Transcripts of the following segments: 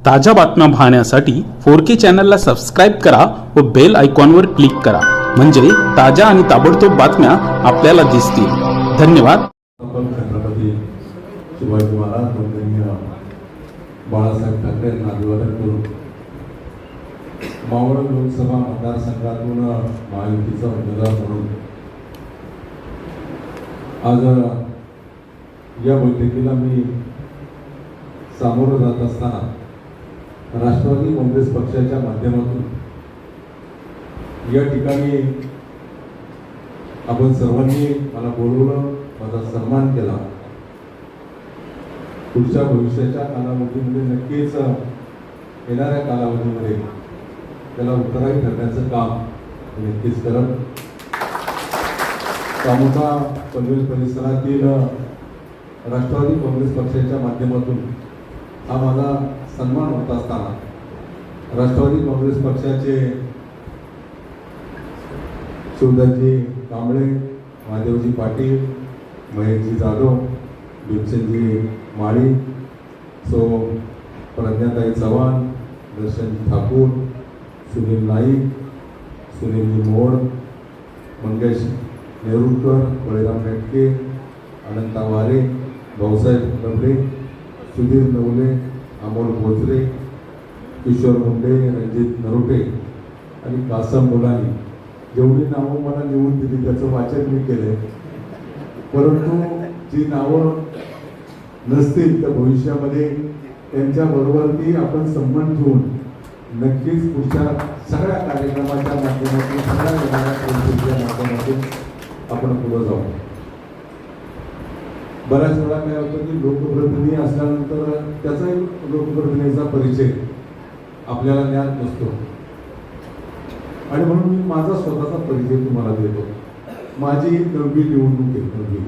ताज्या बातम्या पाहण्यासाठी फोर के चॅनलला सबस्क्राईब करा व बेल आयकॉनवर क्लिक करा. म्हणजे ताज्या आणि ताबडतोब बातम्या आपल्याला दिसतील. धन्यवाद. आपण छत्रपती शिवाजी महाराज बाळासाहेब ठाकरे यांना अभिवादन करू मावळ लोकसभा मतदारसंघातून महायुतीचा उमेदवार म्हणून आज या बैठकीला मी सामोरं जात असताना राष्ट्रवादी काँग्रेस पक्षाच्या माध्यमातून या ठिकाणी आपण सर्वांनी मला बोलवलं माझा सन्मान केला. पुढच्या भविष्याच्या कालावधीमध्ये नक्कीच येणाऱ्या कालावधीमध्ये त्याला उत्तराई ठरण्याचं काम नक्कीच करत कामोठा पनवेल परिसरातील राष्ट्रवादी काँग्रेस पक्षाच्या माध्यमातून हा माझा सन्मान होत असताना राष्ट्रवादी काँग्रेस पक्षाचे शिवदासजी कांबळे महादेवजी पाटील महेशजी जाधव भीमसेनजी माळी सो प्रज्ञाताई चव्हाण दर्शनजी ठाकूर सुनील नाईक सुनीलजी मोड मंगेश नेरुरकर बळीराम मेटके अनंता वारे भाऊसाहेब डबरे सुधीर नवले अमोल भोसले किशोर मुंडे रणजित नरोटे आणि कासम मुलानी. जेवढी नावं मला निवडून दिली त्याचं वाचन मी केलंय. परंतु जी नावं नसतील तर भविष्यामध्ये त्यांच्याबरोबर ती आपण संबंध ठेवून नक्कीच पुढच्या सगळ्या कार्यक्रमाच्या माध्यमातून सगळ्या माध्यमातून आपण पुढे जाऊ. बऱ्याच वेळा काय होतं की लोकप्रतिनिधी असल्यानंतर त्याचाही लोकप्रतिनिधीचा परिचय आपल्याला ज्ञात नसतो. आणि म्हणून मी माझा स्वतःचा परिचय तुम्हाला देतो. माझी नववी निवडणूक आहे नववी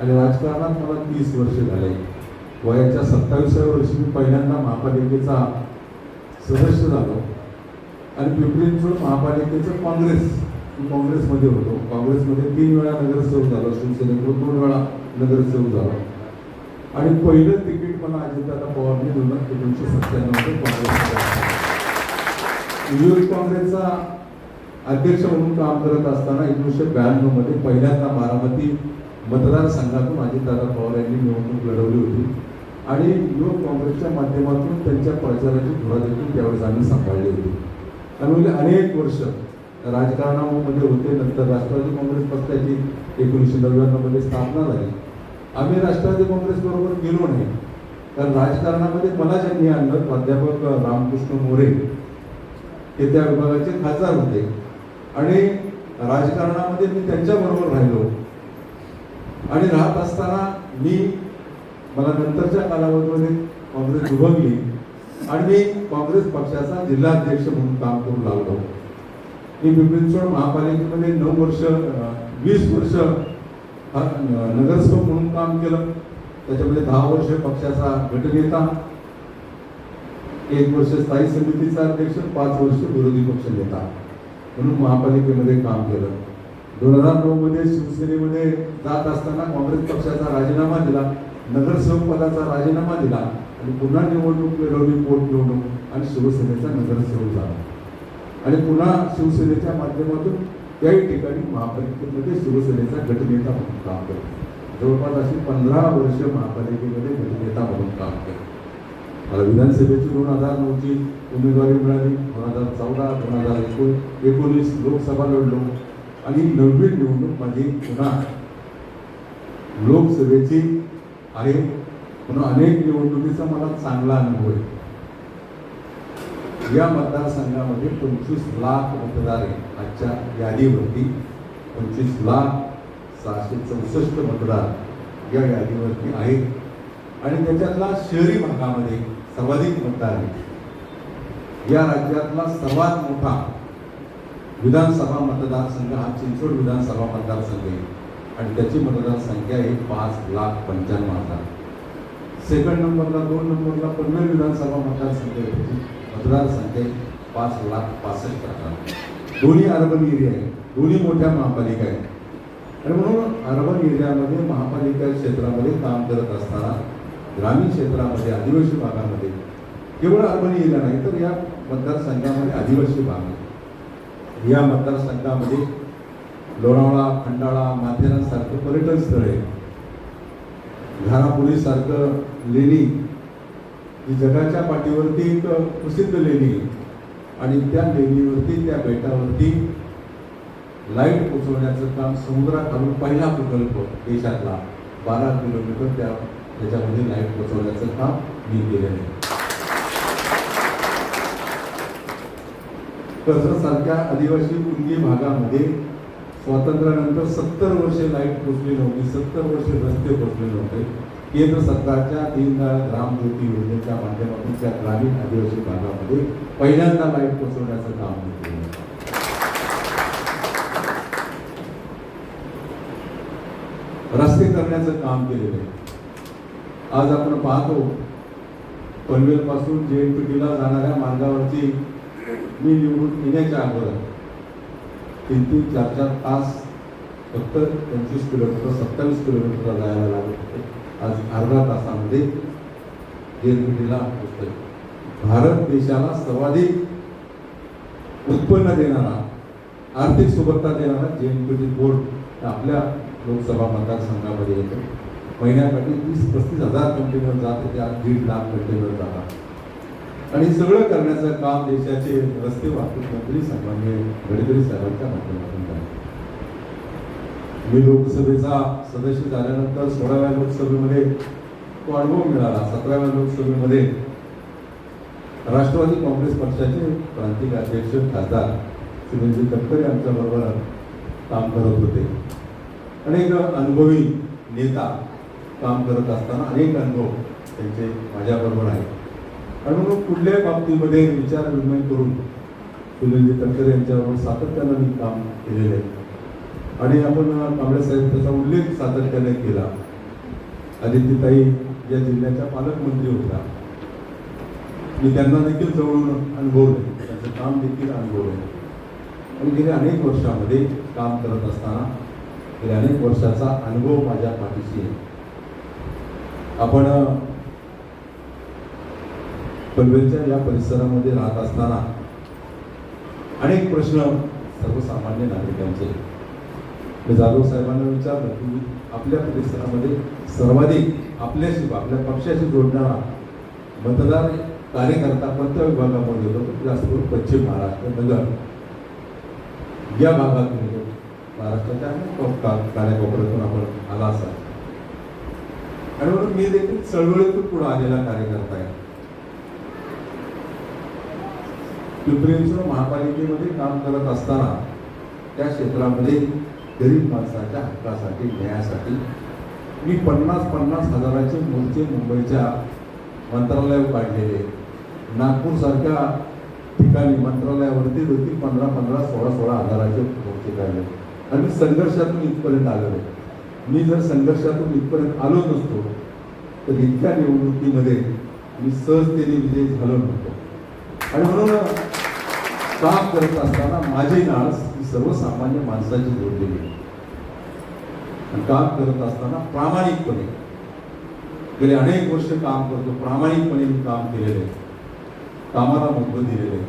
आणि राजकारणात मला तीस वर्ष झाले. वयाच्या सत्तावीसाव्या वर्षी मी पहिल्यांदा महापालिकेचा सदस्य झालो. आणि पिंपरी महापालिकेचं काँग्रेस. काँग्रेसमध्ये होतो. काँग्रेसमध्ये तीन वेळा नगरसेवक झालो. शिवसेनेकडून दोन वेळा. नगरसेवक झाला. आणि पहिलं तिकीट मला अजितदादा पवारने दिलं एकोणीसशे सत्त्याण्णवमध्ये काँग्रेस युवक काँग्रेसचा अध्यक्ष म्हणून काम करत असताना एकोणीसशे ब्याण्णवमध्ये पहिल्यांदा बारामती मतदारसंघातून अजितदादा पवार यांनी निवडणूक लढवली होती. आणि युवक काँग्रेसच्या माध्यमातून त्यांच्या प्रचाराची धुरा देखील त्यावेळेस आम्ही सांभाळली होती. त्यामुळे अनेक वर्ष राजकारणामध्ये होते नंतर राष्ट्रवादी काँग्रेस पक्षाची एकोणीसशे नव्याण्णवमध्ये स्थापना झाली. आम्ही राष्ट्रवादी काँग्रेस बरोबर गेलो नाही. कारण राजकारणामध्ये मला ज्यांनी आणलं प्राध्यापक रामकृष्ण मोरे हे त्या विभागाचे खासदार होते. आणि राजकारणामध्ये मी त्यांच्याबरोबर राहिलो. आणि राहत असताना मी मला नंतरच्या कालावधीमध्ये काँग्रेस उभगली आणि मी काँग्रेस पक्षाचा जिल्हाध्यक्ष म्हणून काम करू लागलो. मी पिंपरी चिंचवड महापालिकेमध्ये नऊ वर्ष वीस वर्ष नगरसेवक म्हणून काम केलं. त्याच्यामध्ये दहा वर्ष पक्षाचा गटनेता एक वर्ष स्थायी समितीचा अध्यक्ष पाच वर्ष विरोधी पक्ष नेता म्हणून महापालिकेमध्ये काम केलं. दोन हजार नऊ मध्ये शिवसेनेमध्ये जात असताना काँग्रेस पक्षाचा राजीनामा दिला नगरसेवक पदाचा राजीनामा दिला आणि पुन्हा निवडणूक मिळवली पोटनिवडणूक आणि शिवसेनेचा नगरसेवक झाला. आणि पुन्हा शिवसेनेच्या माध्यमातून त्याही ठिकाणी महापालिकेमध्ये शिवसेनेचा गटनेता म्हणून काम करतो. जवळपास अशी पंधरा वर्ष महापालिकेमध्ये गटनेता म्हणून काम केलं मला विधानसभेची दोन हजार नऊची उमेदवारी मिळाली दोन हजार चौदा दोन हजार एकोण एकोणीस लोकसभा लढलो आणि नववी निवडणूक माझी पुन्हा लोकसभेची आहे. म्हणून अनेक निवडणुकीचा मला चांगला अनुभव आहे. या मतदारसंघामध्ये पंचवीस लाख मतदार आजच्या यादीवरती पंचवीस लाख सहाशे चौसष्ट मतदार या यादीवरती आहेत. आणि त्याच्यातला शहरी भागामध्ये सर्वाधिक मतदार आहे या राज्यातला सर्वात मोठा विधानसभा मतदारसंघ हा चिंचवड विधानसभा मतदारसंघ आहे. आणि त्याची मतदारसंख्या आहे पाच लाख पंच्याण्णव हजार. सेकंड नंबरला दोन नंबरला पनवेल विधानसभा मतदारसंघ आहे. मतदारसंख्येत संख्या पाच लाख पासष्ट हजार. दोन्ही अर्बन एरिया आहे दोन्ही मोठ्या महापालिका आहेत. आणि म्हणून अर्बन एरियामध्ये महापालिका क्षेत्रामध्ये काम करत असताना ग्रामीण क्षेत्रामध्ये आदिवासी भागामध्ये केवळ अर्बन एरिया नाही तर या मतदारसंघामध्ये आदिवासी भाग आहे या मतदारसंघामध्ये लोणावळा खंडाळा माथेरानसारखं पर्यटन स्थळ आहे घारापुरीसारखं लेणी ही जगाच्या पाठीवरती एक प्रसिद्ध लेणी आहे. आणि त्या लेणीवरती त्या बेटावरती लाइट पोचवण्याचं काम समुद्राखालून पहिला प्रकल्प देशातला बारा किलोमीटर त्या त्याच्यामध्ये लाइट पोचवण्याचं काम मी केलेलं आहे. सारख्या आदिवासी कुंगी भागामध्ये स्वातंत्र्यानंतर सत्तर वर्षे लाइट पोचली नव्हती सत्तर वर्षे रस्ते पोचले नव्हते. केंद्र सरकारच्या दीनदयाळ ग्राम ज्योती योजनेच्या माध्यमातून त्या ग्रामीण आदिवासी भागामध्ये पहिल्यांदा लाइट पोचवण्याचं काम केलं रस्ते करण्याचं काम केलेलं आहे. आज आपण पाहतो पनवेल पासून जेएनपीटीला जाणाऱ्या मार्गावरची मी निवडून येण्याच्या अगोदर तीन तीन चार चार तास फक्त पंचवीस किलोमीटर सत्तावीस किलोमीटर जायला लागत होते. आज अर्धा तासामध्ये जेएनपीटीला पुस्तक भारत देशाला सर्वाधिक उत्पन्न देणारा आर्थिक सुबत्ता देणारा जेएनपीटी बोर्ड आपल्या लोकसभा मतदारसंघामध्ये येतो. महिन्याकाठी तीस पस्तीस हजार कंटेनर जात होते आज दीड लाख कंटेनर जातात. आणि सगळं करण्याचं काम देशाचे रस्ते वाहतूक मंत्री सन्मान्य गडकरी साहेबांच्या माध्यमातून झालं. मी लोकसभेचा सदस्य झाल्यानंतर सोळाव्या लोकसभेमध्ये तो अनुभव मिळाला. सतराव्या लोकसभेमध्ये राष्ट्रवादी काँग्रेस पक्षाचे प्रांतिक अध्यक्ष खासदार सुनीलजी तटकरे आमच्या काम करत होते. अनेक अनुभवी नेता काम करत असताना अनेक अनुभव त्यांचे माझ्याबरोबर आहेत. आणि म्हणून कुठल्याही बाबतीमध्ये विचार विनिमय करून सुनीलजी तटकरे यांच्याबरोबर सातत्यानं मी काम केलेलं आहे. आणि आपण कांबळे साहेब त्याचा उल्लेख सातत्याने केला. आदित्यताई या जिल्ह्याच्या पालकमंत्री होत्या. मी त्यांना देखील जवळून अनुभवलं. त्यांचं काम देखील अनुभवलं. आणि गेल्या अनेक वर्षामध्ये काम करत असताना गेल्या अनेक वर्षाचा अनुभव माझ्या पाठीशी आहे. आपण पनवेलच्या या परिसरामध्ये राहत असताना अनेक प्रश्न सर्वसामान्य नागरिकांचे मी जाधव साहेबांना विचारलं की आपल्या परिसरामध्ये सर्वाधिक आपल्याशी आपल्या पक्षाशी जोडणारा मतदार कार्यकर्ता कोणत्या विभागामध्ये होतो? जास्त करून पश्चिम महाराष्ट्र नगर. या भागातून म्हणजे महाराष्ट्राच्या अनेक आपण आला असाल. आणि म्हणून मी देखील चळवळीतून पुढे आलेला कार्यकर्ता आहे. पिंपरी महापालिकेमध्ये काम करत असताना त्या क्षेत्रामध्ये गरीब माणसाच्या हक्कासाठी न्यायासाठी. मी पन्नास पन्नास हजाराचे मोर्चे मुंबईच्या मंत्रालयावर काढलेले नागपूरसारख्या ठिकाणी मंत्रालयावरती देखील पंधरा पंधरा सोळा सोळा हजाराचे मोर्चे काढले आणि संघर्षातून इथपर्यंत आलेलो मी जर संघर्षातून इथपर्यंत आलो नसतो तर इतक्या निवडणुकीमध्ये मी सहजतेने विजयी झालो नव्हतो. आणि म्हणून काम करत असताना माझी नाळ ही सर्वसामान्य माणसाची जोडलेली आहे. काम करत असताना प्रामाणिकपणे गेले अनेक वर्ष काम करतो प्रामाणिकपणे मी काम केलेलं आहे. कामाला महत्त्व दिलेलं आहे.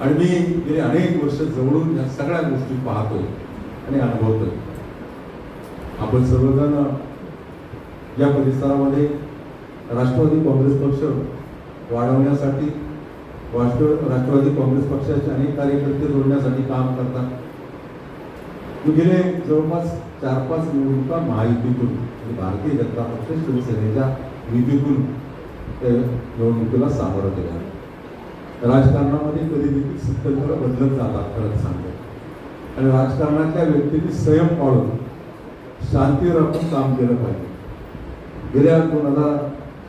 आणि मी गेले अनेक वर्ष जवळून या सगळ्या गोष्टी पाहतोय आणि अनुभवतोय. आपण सर्वजण या परिसरामध्ये राष्ट्रवादी काँग्रेस पक्ष वाढवण्यासाठी राष्ट्र राष्ट्रवादी काँग्रेस पक्षाचे अनेक कार्यकर्ते जोडण्यासाठी काम करतात. गेले जवळपास चार पाच निवडणुका महायुतीतून म्हणजे भारतीय जनता पक्ष शिवसेनेच्या निधीतून त्या निवडणुकीला सामोरं गेला. राजकारणामध्ये कधी देखील सत्तेमुळे बदलत जातात खरंच सांगतो. आणि राजकारणातल्या व्यक्तींनी संयम पाळून शांतीवर आपण काम केलं पाहिजे. गेल्या दोन हजार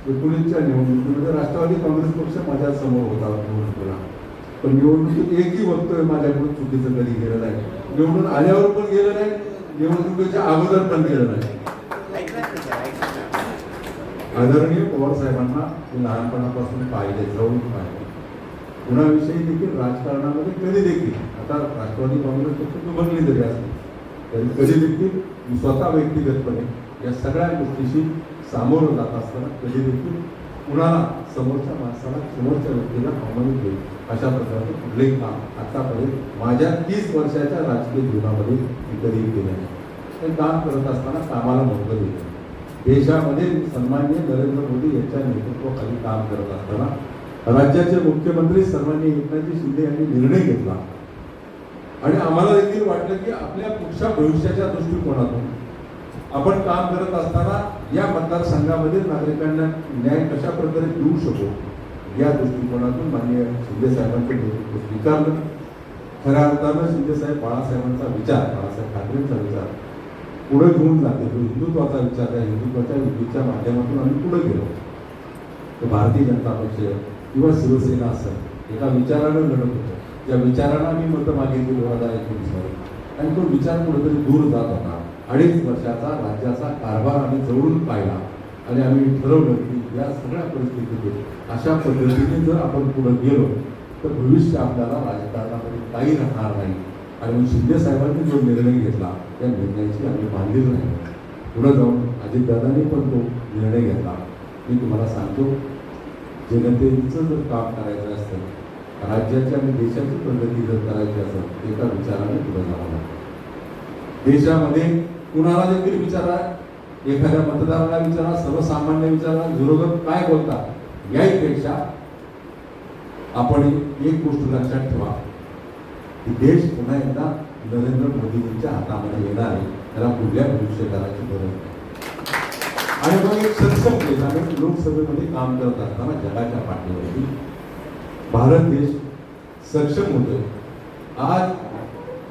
एकोणीसच्या निवडणुकीमध्ये राष्ट्रवादी काँग्रेस पक्ष माझ्यासमोर होता निवडणुकीला पण निवडणुकीत एकही वक्तव्य माझ्याकडून चुकीचं कधी गेलं नाही. निवडून आल्यावर पण गेलं नाही निवडणुकीच्या अगोदर पण गेलं नाही. आदरणीय पवार साहेबांना लहानपणापासून पाहिले जाऊन पाहिले. कुणाविषयी देखील राजकारणामध्ये कधी देखील आता राष्ट्रवादी काँग्रेस पक्ष दुबगली जरी असली तरी कधी देखील स्वतः व्यक्तिगतपणे या सगळ्या गोष्टीशी सामोरं जात असताना कधी देखील कुणाला समोरच्या माणसाला समोरच्या व्यक्तीला अवमानित होईल अशा प्रकारचं कुठलेही काम आतापर्यंत माझ्या तीस वर्षाच्या राजकीय जीवनामध्ये मी कधीही केलं नाही. ते काम करत असताना कामाला महत्त्व दिलं. देशामध्ये सन्माननीय नरेंद्र मोदी यांच्या नेतृत्वाखाली काम करत असताना राज्याचे मुख्यमंत्री सन्माननीय एकनाथजी शिंदे यांनी निर्णय घेतला. आणि आम्हाला देखील वाटलं की आपल्या पुढच्या भविष्याच्या दृष्टिकोनातून आपण काम करत असताना या मतदारसंघामध्ये नागरिकांना न्याय कशा प्रकारे देऊ शकतो या दृष्टिकोनातून माननीय शिंदे साहेबांचं नेतृत्व स्वीकारलं खऱ्या अर्थानं शिंदेसाहेब बाळासाहेबांचा विचार बाळासाहेब ठाकरेंचा विचार पुढे घेऊन जाते तो हिंदुत्वाचा विचार त्या हिंदुत्वाच्या विधीच्या माध्यमातून आम्ही पुढे गेलो. तर भारतीय जनता पक्ष किंवा शिवसेना असं एका विचारानं लढत होतं. त्या विचारानं आम्ही मतं मागितली दोन हजार एकोणीसमध्ये आणि तो विचार कुठेतरी दूर जात होता. अडीच वर्षाचा राज्याचा कारभार आम्ही जवळून पाहिला आणि आम्ही ठरवलं की या सगळ्या परिस्थितीतून अशा पद्धतीने जर आपण पुढे गेलो तर भविष्य आपल्याला राजकारणामध्ये काही राहणार नाही. आणि शिंदे साहेबांनी जो निर्णय घेतला त्या निर्णयाची आम्ही बांधील नाही. पुढे जाऊन अजितदादांनी पण तो निर्णय घेतला. मी तुम्हाला सांगतो जनतेचं जर काम करायचं असतं राज्याची आणि देशाची प्रगती जर करायची असेल एका विचाराने पुढे जावं लागतं. देशामध्ये कुणाला देखील विचारा एखाद्या मतदाराला विचारा सर्वसामान्य विचारा विरोधक काय बोलतात याहीपेक्षा आपण एक गोष्ट लक्षात ठेवा. की देश पुन्हा एकदा नरेंद्र मोदींच्या हातामध्ये येणार आहे त्याला पुढल्या भविष्य करायची गरज नाही. आणि मग एक सक्षम आणि लोकसभेमध्ये काम करत असताना जगाच्या पाठीवरती भारत देश सक्षम होतो आज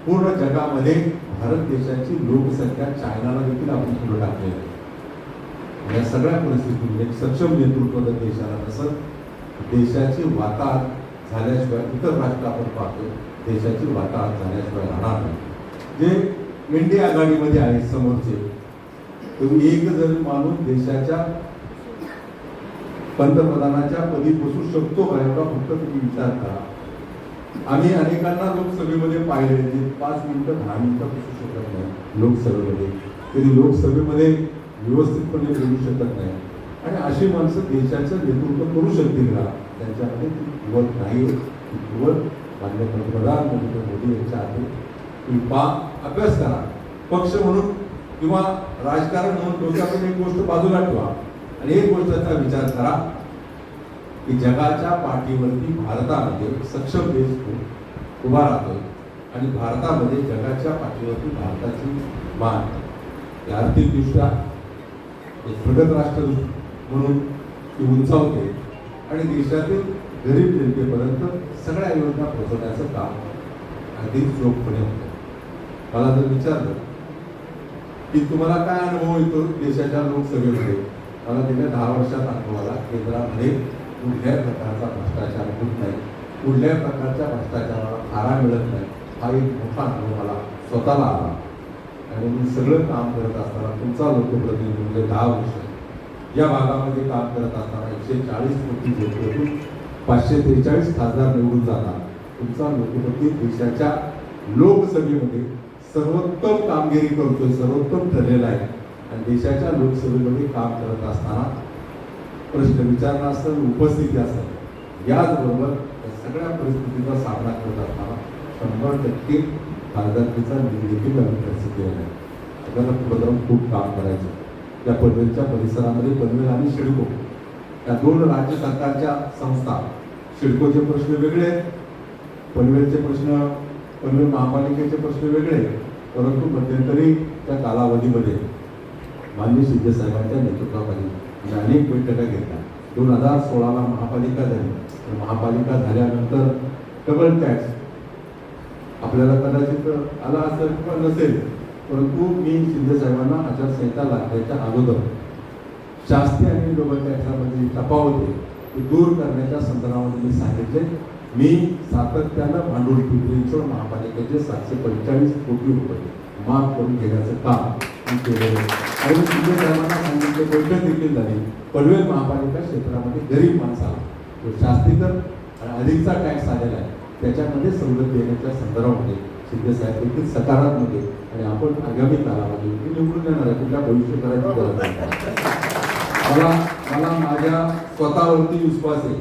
पूर्ण जगामध्ये भारत देशाची लोकसंख्या चायनाला देखील आपण पुढे टाकलेली आहे. या सगळ्या परिस्थितीतून एक सक्षम नेतृत्व जर देशाला नसत देशाची वाताहत झाल्याशिवाय इतर राष्ट्र आपण पाहतो देशाची वाताहत झाल्याशिवाय राहणार नाही. जे इंडिया आघाडीमध्ये आहेत समोरचे तुम्ही एक जरी माणूस देशाच्या पंतप्रधानाच्या पदी बसू शकतो का एवढा फक्त तुम्ही विचार करा. आम्ही अनेकांना लोकसभेमध्ये पाहिले जे पाच मिनिटं दहा मिनिटं बसू शकत नाही लोकसभेमध्ये. कधी लोकसभेमध्ये व्यवस्थितपणे बोलू शकत नाही. आणि अशी माणसं देशाचं नेतृत्व करू शकतील का? त्यांच्यामध्ये ती कुवत नाही ती कुवत मान्य पंतप्रधान नरेंद्र मोदी यांच्या आहे तुम्ही पा अभ्यास करा. पक्ष म्हणून किंवा राजकारण म्हणून डोक्यातून एक गोष्ट बाजूला ठेवा. आणि एक गोष्टीचा विचार करा. की जगाच्या पाठीवरती भारतामध्ये सक्षम देश उभा राहतोय आणि भारतामध्ये जगाच्या पाठीवरती भारताची मान आर्थिकदृष्ट्या एक प्रगत राष्ट्र म्हणून ती उंचावते आणि देशातील गरीब जनतेपर्यंत सगळ्या योजना पोहोचवण्याचं काम अधिक चोखपणे होतं. मला जर विचारलं की तुम्हाला काय अनुभव येतो देशाच्या लोकसभेमध्ये? मला गेल्या दहा वर्षात अनुभव आला. केंद्रामध्ये कुठल्याही प्रकारचा भ्रष्टाचार होत नाही. कुठल्याही प्रकारच्या भ्रष्टाचाराला थारा मिळत नाही. हा एक मोठा अनुभव मला स्वतःला आला. आणि मी सगळं काम करत असताना तुमचा लोकप्रतिनिधी म्हणजे दहा वर्ष या भागामध्ये काम करत असताना एकशे चाळीस कोटी जनतेतून पाचशे त्रेचाळीस खासदार निवडून जातात. तुमचा लोकप्रती देशाच्या लोकसभेमध्ये सर्वोत्तम कामगिरी करतोय सर्वोत्तम ठरलेला आहे. आणि देशाच्या लोकसभेमध्ये काम करत असताना प्रश्न विचारणा असतं उपस्थिती असतात. याचबरोबर या सगळ्या परिस्थितीचा सामना करत असताना शंभर टक्के खासदारकीचा देखील आम्ही खर्च केला आहे. आपल्याला पुढे खूप काम करायचं त्या पनवेलच्या परिसरामध्ये पनवेल आणि शिडको. या दोन राज्य सरकारच्या संस्था शिडकोचे प्रश्न वेगळे आहेत. पनवेलचे प्रश्न पनवेल महापालिकेचे प्रश्न वेगळे आहेत. परंतु मध्यंतरी त्या कालावधीमध्ये माननीय शिंदे साहेबांच्या नेतृत्वाखाली म्हणजे अनेक बैठका घेतल्या. दोन हजार सोळाला महापालिका झाली. तर महापालिका झाल्यानंतर डबल टॅक्स आपल्याला कदाचित आला असेल किंवा नसेल परंतु मी शिंदे साहेबांना आचारसंहिता लागण्याच्या अगोदर शास्ती आणि डबल टॅक्सामध्ये तफावत आहे दूर करण्याच्या संदर्भामध्ये मी सांगितले. मी सातत्यानं भांडवल पिंपरी महापालिकेचे सातशे पंचेचाळीस कोटी रुपये माफ करून घेण्याचं काम केलेलं आणि मी सर्वांना साहेबांना सांगितले बैठक देखील झाली. पनवेल महापालिका क्षेत्रामध्ये गरीब माणसाला जो शास्तीकर अधिकचा टॅक्स आलेला आहे. त्याच्यामध्ये सवलत देण्याच्या संदर्भामध्ये शिंदे साहेब देखील सकारात्मक आहे आणि आपण आगामी कालामध्ये निवडून येणार आहे. कुठल्या भविष्य करायची गरज नाही. मला मला माझ्या स्वतःवरती विश्वास आहे.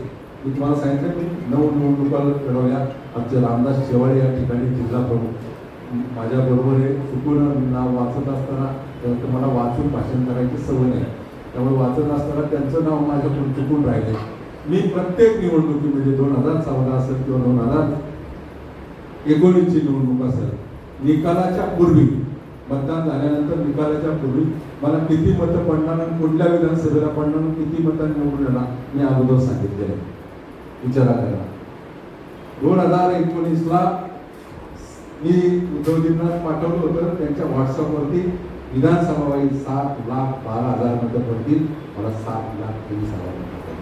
मी तुम्हाला सांगितलं की नऊ निवडणुका लढवल्या. आमचे रामदास शेवाळे या ठिकाणी जिल्हा प्रमुख माझ्याबरोबर हे चुकून नाव वाचत असताना तर मला वाचून भाषण करायची सवय नाही. त्यामुळे वाचत असताना त्यांचं नाव माझ्याकडून चुकून राहिले. मी प्रत्येक निवडणुकीमध्ये दोन हजार चौदा असेल किंवा दोन हजार एकोणीसची निवडणूक असेल निकालाच्या पूर्वी मतदान झाल्यानंतर निकालाच्या पूर्वी मला किती मतं पडणार आणि कुठल्या विधानसभेला पडणार किती मतं निवडून येणार मी अगोदर सांगितलेलं विचारा करा दोन हजार एकोणीसला मी उद्धवजींना पाठवलं होतं. त्यांच्या व्हॉट्सअपवरती विधानसभावाई सात लाख बारा हजार मतं पडतील. मला सात लाख तेवीस हजार मतं पडतील.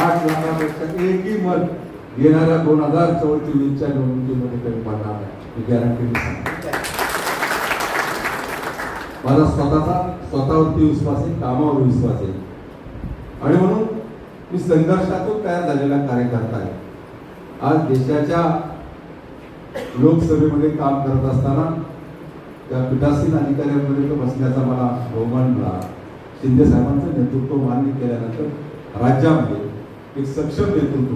आठ लाखापेक्षा एकही मत येणाऱ्या दोन हजार चौतीसच्या निवडणुकीमध्ये कमी पडणार नाही. ही गॅरंटी मी सांगतो माझा स्वतःचा स्वतःवरती विश्वास आहे कामावर विश्वास आहे. आणि म्हणून मी संघर्षातून तयार झालेला कार्यकर्ता आहे. आज देशाच्या लोकसभेमध्ये काम करत असताना त्या पीठासीन अधिकाऱ्यांमध्ये तो बसण्याचा मला बहुमान मिळाला. शिंदे साहेबांचं नेतृत्व मान्य केल्यानंतर राज्यामध्ये एक सक्षम नेतृत्व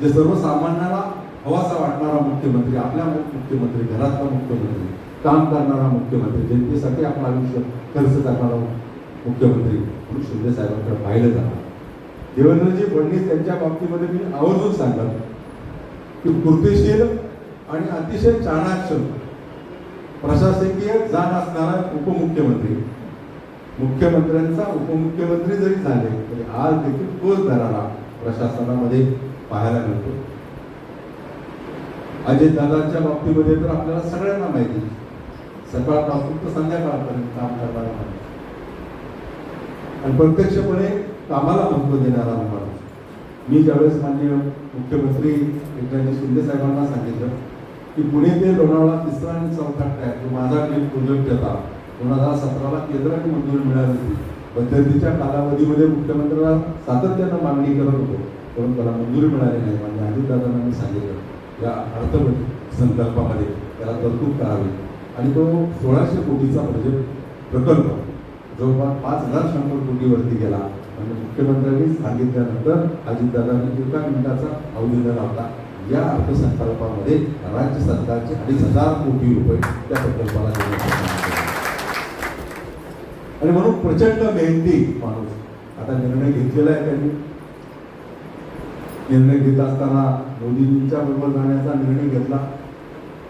जे सर्वसामान्यांना हवासा वाटणारा मुख्यमंत्री आपल्या मुख्यमंत्री घरातला मुख्यमंत्री काम करणारा मुख्यमंत्री जनतेसाठी आपलं आयुष्य खर्च करणारा मुख्यमंत्री म्हणून शिंदे साहेबांकडे पाहिलं जाणार. देवेंद्रजी फडणवीस त्यांच्या बाबतीमध्ये मी आवर्जून सांगत की कृतीशील आणि अतिशय चाणाक्ष प्रशासकीय जाण असणारा उपमुख्यमंत्री. मुख्यमंत्र्यांचा उपमुख्यमंत्री जरी झाले तरी आज देखील तोच दराला प्रशासनामध्ये पाहायला मिळतो. अजित दादांच्या बाबतीमध्ये तर आपल्याला सगळ्यांना माहिती सकाळपासून तर संध्याकाळपर्यंत काम करणारा माणूस. आणि प्रत्यक्षपणे कामाला महत्त्व देणारा माणूस. मी ज्यावेळेस माननीय मुख्यमंत्री एकनाथजी शिंदे साहेबांना सांगितलं की पुणे ते लोणावळा तिसरा आणि चौथा ट्रॅक जो माझा ट्रीप प्रोजेक्ट होता दोन हजार सतराला केंद्राने मंजुरी मिळाली होती. पद्धतीच्या कालावधीमध्ये मुख्यमंत्र्याला सातत्यानं मागणी करत होतो परंतु त्याला मंजुरी मिळाली नाही. म्हणजे अजितदादांना मी सांगितलं. या अर्थ संकल्पामध्ये त्याला तरतूद करावी. आणि तो सोळाशे कोटीचा प्रोजेक्ट प्रकल्प जवळपास पाच हजार शंभर कोटीवरती गेला म्हणजे मुख्यमंत्र्यांनी सांगितल्यानंतर अजितदादांनी एका मिनिटाचा अवधी लावला या अर्थसंकल्पामध्ये राज्य सरकारचे अडीच हजार कोटी रुपये त्या प्रकल्पाला देण्यात आणि म्हणून प्रचंड मेहनती माणूस आता निर्णय घेतलेला आहे त्यांनी. निर्णय घेत असताना मोदीजींच्या बरोबर जाण्याचा निर्णय घेतला.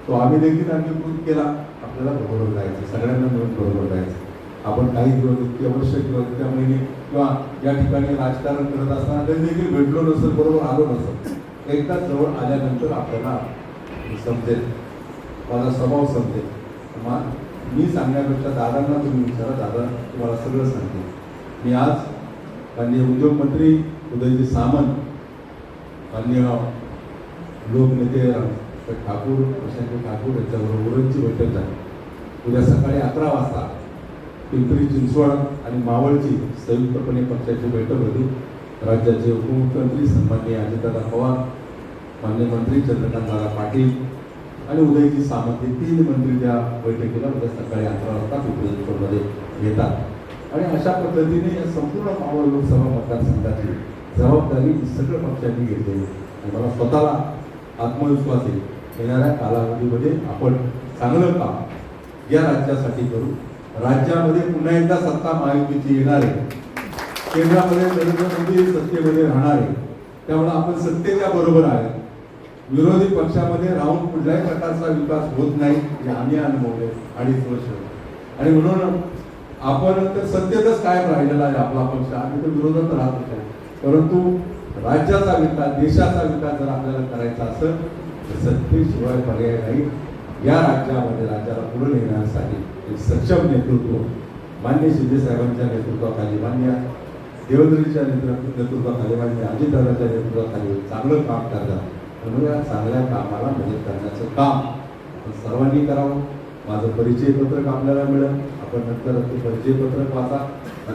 तो आम्ही देखील अंगीकृत केला. आपल्याला बरोबर जायचं सगळ्यांना मिळून बरोबर जायचं. आपण काही दिवस इतके वर्ष किंवा इतक्या महिने किंवा या ठिकाणी राजकारण करत असताना तरी देखील भेटलो नसेल बरोबर आलो नसेल. एकदा जवळ आल्यानंतर आपल्याला समजेल. माझा स्वभाव समजेल. मा- मी सांगण्यापेक्षा दादांना तुम्ही विचारा. दादा तुम्हाला सगळं सांगते मी आज माननीय उद्योगमंत्री उदयजी सामंत माननीय लोकनेते ठाकूर प्रशांत ठाकूर यांच्याबरोबर उरणची बैठक झाली. उद्या सकाळी अकरा वाजता पिंपरी चिंचवड आणि मावळची संयुक्तपणे पक्षाची बैठक होती राज्याचे उपमुख्यमंत्री सन्माननीय अजितदादा पवार मान्य मंत्री चंद्रकांतदादा पाटील आणि उदयजी सामंत हे तीन मंत्री त्या बैठकीला उद्या सकाळी अकरा वाजता पिंपरी येतात. आणि अशा पद्धतीने या संपूर्ण मावळ लोकसभा मतदारसंघाची जबाबदारी सगळ्या पक्षांनी घेतलेली आणि मला स्वतःला आत्मविश्वास आहे. येणाऱ्या कालावधीमध्ये आपण चांगलं काम या राज्यासाठी करू. राज्यामध्ये पुन्हा एकदा सत्ता महायुतीची येणार आहे. केंद्रामध्ये नरेंद्र मोदी सत्तेमध्ये राहणार आहे. त्यामुळे आपण सत्तेच्या बरोबर आहे विरोधी पक्षामध्ये राहून कुठल्याही प्रकारचा विकास होत नाही हे आम्ही अनुभवले अडीच वर्ष. आणि म्हणून आपण तर सत्तेतच कायम राहिलेला आहे आपला पक्ष आम्ही तर विरोधात राहत होतो. परंतु राज्याचा विकास देशाचा विकास जर आपल्याला करायचा असेल तर सत्तेशिवाय पर्याय नाही. या राज्यामध्ये राज्याला पुढे नेण्यासाठी एक सक्षम नेतृत्व मान्य शिंदे साहेबांच्या नेतृत्वाखाली मान्य देवेंद्रजीच्या नेतृत्व नेतृत्वाखाली मान्य अजितदादांच्या नेतृत्वाखाली चांगलं काम करतात. म्हणून या चांगल्या कामाला मदत करण्याचं काम. आपण सर्वांनी करावं. माझं परिचय पत्रक आपल्याला मिळेल. आपण नंतर ते परिचय पत्रक वाचा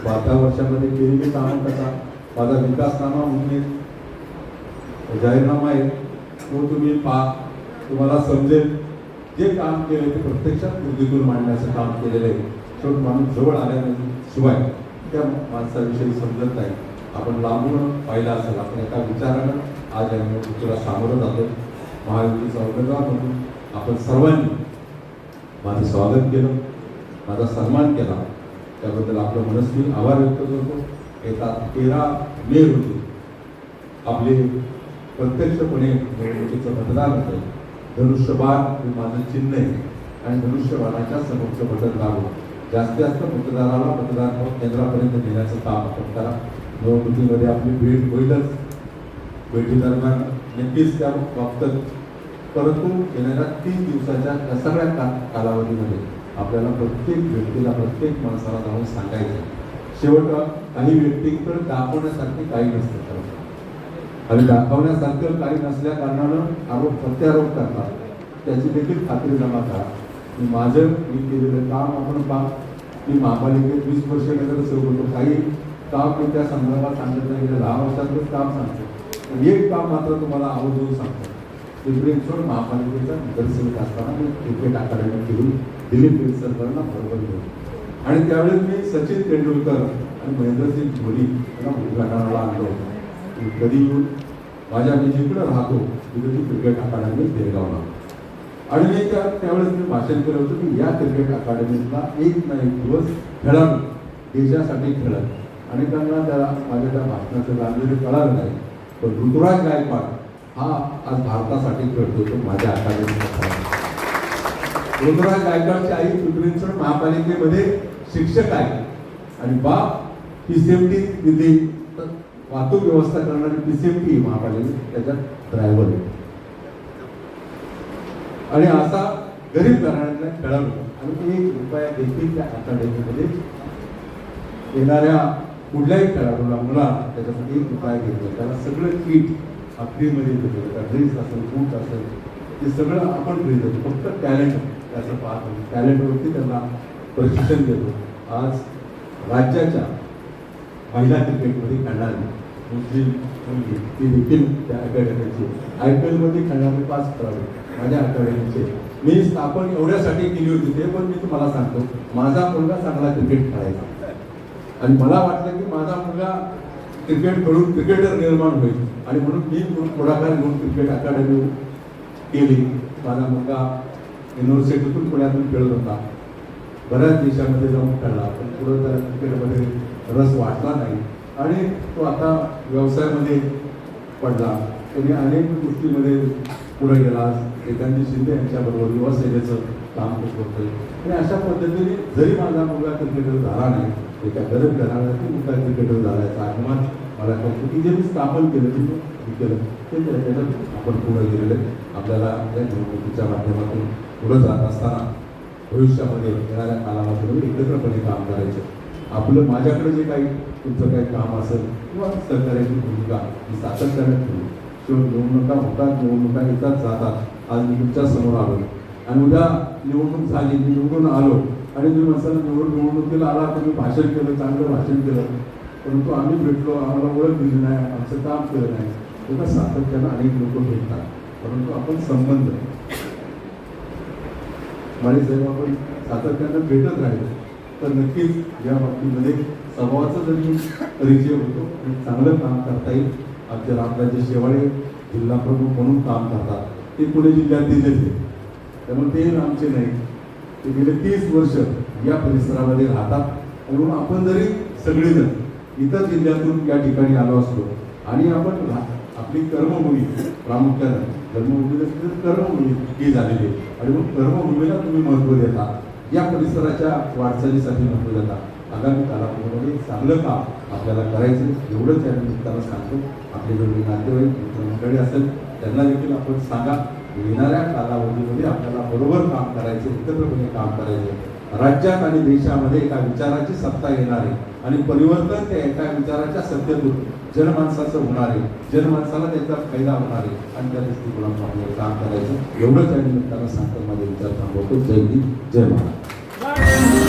बारा वर्षामध्ये केलेली कामं कसा. माझा विकासनामा म्हणून जाहीरनामा आहे. तो तुम्ही पहा. तुम्हाला समजेल. जे काम केले ते प्रत्यक्षात कृतीतून मांडण्याचं काम केलेलं आहे. शेवट माणूस जवळ आल्यानंतर शिवाय त्या माणसाविषयी समजत नाही. आपण लांबून पाहिलं असेल. आपण एका विचारानं आज या निवडणुकीला सामोरं जातो महायुतीचा उमेदवार म्हणून आपण सर्वांनी माझं स्वागत केलं माझा सन्मान केला. त्याबद्दल आपलं मनस्वी आभार व्यक्त करतो. येतात तेरा मे रोजी आपले प्रत्यक्षपणे निवडणुकीचं मतदान होतं धनुष्यबाण हे माझं चिन्ह आहे आणि धनुष्यबाणाच्या समोरचं बटन दाबून जास्तीत जास्त मतदाराला मतदान केंद्रापर्यंत नेण्याचं काम आपण करा. निवडणुकीमध्ये आपली भेट होईलच. भेटी दरम्यान नक्कीच त्या बाबतीत परंतु येणाऱ्या तीन दिवसाच्या या सगळ्या का कालावधीमध्ये आपल्याला प्रत्येक व्यक्तीला प्रत्येक माणसाला जाऊन सांगायचं शेवट काही व्यक्तींकडे दाखवण्यासारखे काही नसतं खरं. आणि दाखवण्यासारखं काही नसल्या कारणानं आरोप प्रत्यारोप करतात. त्याची देखील खात्री जमा करा. की माझं मी केलेलं काम आपण पहा. मी महापालिकेत वीस वर्ष नगरसेवक होतो. काही काम मी त्या संदर्भात सांगत नाही. दहा वर्षातच काम सांगतो. पण एक काम मात्र तुम्हाला आवर्जून सांगतो. पिंपरी महापालिकेचा नगरसेवक असताना मी क्रिकेट अकादमी घेऊन दिलीप वेलसरकरांना बरोबर घेऊन आणि त्यावेळेस मी सचिन तेंडुलकर आणि महेंद्रसिंग धोनी यांना उद्घाटनाला आणलो. होतं कधी येऊन माझ्या मी जिकडं राहतो तिथे ती क्रिकेट अकादमी बेळगावला. आणि मी त्या त्यावेळेस मी भाषण केलं होतं की या क्रिकेट अकादमीतला एक ना एक दिवस खेळाडू देशासाठी खेळत. अनेकांना त्या माझ्या त्या भाषणाचं गांभीर्य कळालं नाही. पण ऋतुराज गायकवाड हा आज भारतासाठी खेळतो. तो माझ्या अकादमी ऋतुराज गायकवाडची आई पिंपरींचण महापालिकेमध्ये शिक्षक आहे. आणि बाप पीसीएमटी तिथे वाहतूक व्यवस्था करणारी पीसीएमटी महापालिके त्याच्यात ड्रायव्हर आहे आणि असा गरीब घराण्यातला खेळाडू. आणि एक रुपया देखील त्या अकादमीमध्ये येणाऱ्या कुठल्याही खेळाडूला मुला त्याच्यासाठी एक रुपया घेतला. त्याला सगळं किट आपलीमध्ये देतो त्या ड्रेस असेल बूट असेल ते सगळं आपण फ्री देतो. फक्त टॅलेंट त्याचं पाहतो टॅलेंटवरती त्यांना प्रशिक्षण देतो. आज राज्याच्या महिला क्रिकेटमध्ये खेळणारी मुस्लिम मुलगी ती देखील त्या अकॅडमीची आय पी एलमध्ये खेळणारे पाच खेळाडू माझ्या अकॅडमीचे मी स्थापन एवढ्यासाठी केली होती ते पण मी तुम्हाला सांगतो. माझा मुलगा चांगला क्रिकेट खेळायचा. आणि मला वाटलं की माझा मुलगा क्रिकेट खेळून क्रिकेटर निर्माण होईल. आणि म्हणून मी पुढाकार घेऊन क्रिकेट अकॅडमी केली. माझा मुलगा युनिव्हर्सिटीतून पुण्यातून खेळत होता. बऱ्याच देशामध्ये जाऊन खेळला. पण पुढं त्याला क्रिकेटमध्ये रस वाटला नाही. आणि तो आता व्यवसायामध्ये पडला. त्यांनी अनेक गोष्टीमध्ये पुढे गेला. एकांची शिंदे यांच्याबरोबर युवा सेनेचं काम तो करतोय आणि अशा पद्धतीने जरी माझा मुलगा क्रिकेटर झाला नाही एका गरीब घराण्यातून मोठा क्रिकेटर झाला याचा अभिमान मला करतो की जे मी स्थापन केलं तिथं मी केलं ते त्याच्यानं आपण पुढं गेलेले. आपल्याला या निवडणुकीच्या माध्यमातून पुढं जात असताना भविष्यामध्ये येणाऱ्या कालामध्ये एकत्रपणे काम करायचं. आपलं माझ्याकडे जे काही तुमचं काही काम असेल किंवा सहकार्याची भूमिका ही सातत्याने ठेवली. किंवा निवडणुका होतात निवडणुका येतात जातात. आज मी तुमच्यासमोर आलो आणि उद्या निवडणूक झाली मी निवडून आलो. आणि तुम्ही म्हणताना निवडून निवडणुकीला आला तुम्ही मी भाषण केलं चांगलं भाषण केलं. परंतु आम्ही भेटलो आम्हाला ओळख दिली नाही आमचं काम केलं नाही. तेव्हा सातत्यानं अनेक लोक भेटतात. परंतु आपण संबंध. माळी साहेब आपण सातत्यानं भेटत राहिलो. तर नक्कीच या बाबतीमध्ये स्वभावाचा जरी परिचय होतो आणि चांगलं काम करता येईल. आमच्या रामराजे शेवाळे जिल्हा प्रमुख म्हणून काम करतात. ते पुणे जिल्ह्यातीलच आहे त्यामुळे ते आमचे नाही ते गेले तीस वर्ष या परिसरामध्ये राहतात. म्हणून आपण जरी सगळेजण इतर जिल्ह्यातून या ठिकाणी आलो असलो आणि आपण आपली कर्मभूमी प्रामुख्यानं कर्मभूमी तर कर्मभूमी ही झालेली आहे. आणि मग कर्मभूमीला तुम्ही महत्त्व देता या परिसराच्या वाटचालीसाठी महत्त्व देता. आगामी कालावधीमध्ये चांगलं काम आपल्याला करायचं एवढंच या निमित्तानं सांगतो. आपले जेवढे नातेवाईक मित्रमंडळी असेल त्यांना देखील आपण सांगा. येणाऱ्या कालावधीमध्ये आपल्याला बरोबर काम करायचे एकत्रपणे काम करायचे. राज्यात आणि देशामध्ये एका विचाराची सत्ता येणार आहे. आणि परिवर्तन ते एका विचाराच्या सत्तेतून जनमानसाचं होणार आहे. जनमानसाला त्याचा फायदा होणार आहे. आणि त्या दृष्टिकोनातून आपल्याला काम करायचं. एवढंच या निमित्तानं सांगतो माझे विचार थांबवतो. जय हिंद जय महाराज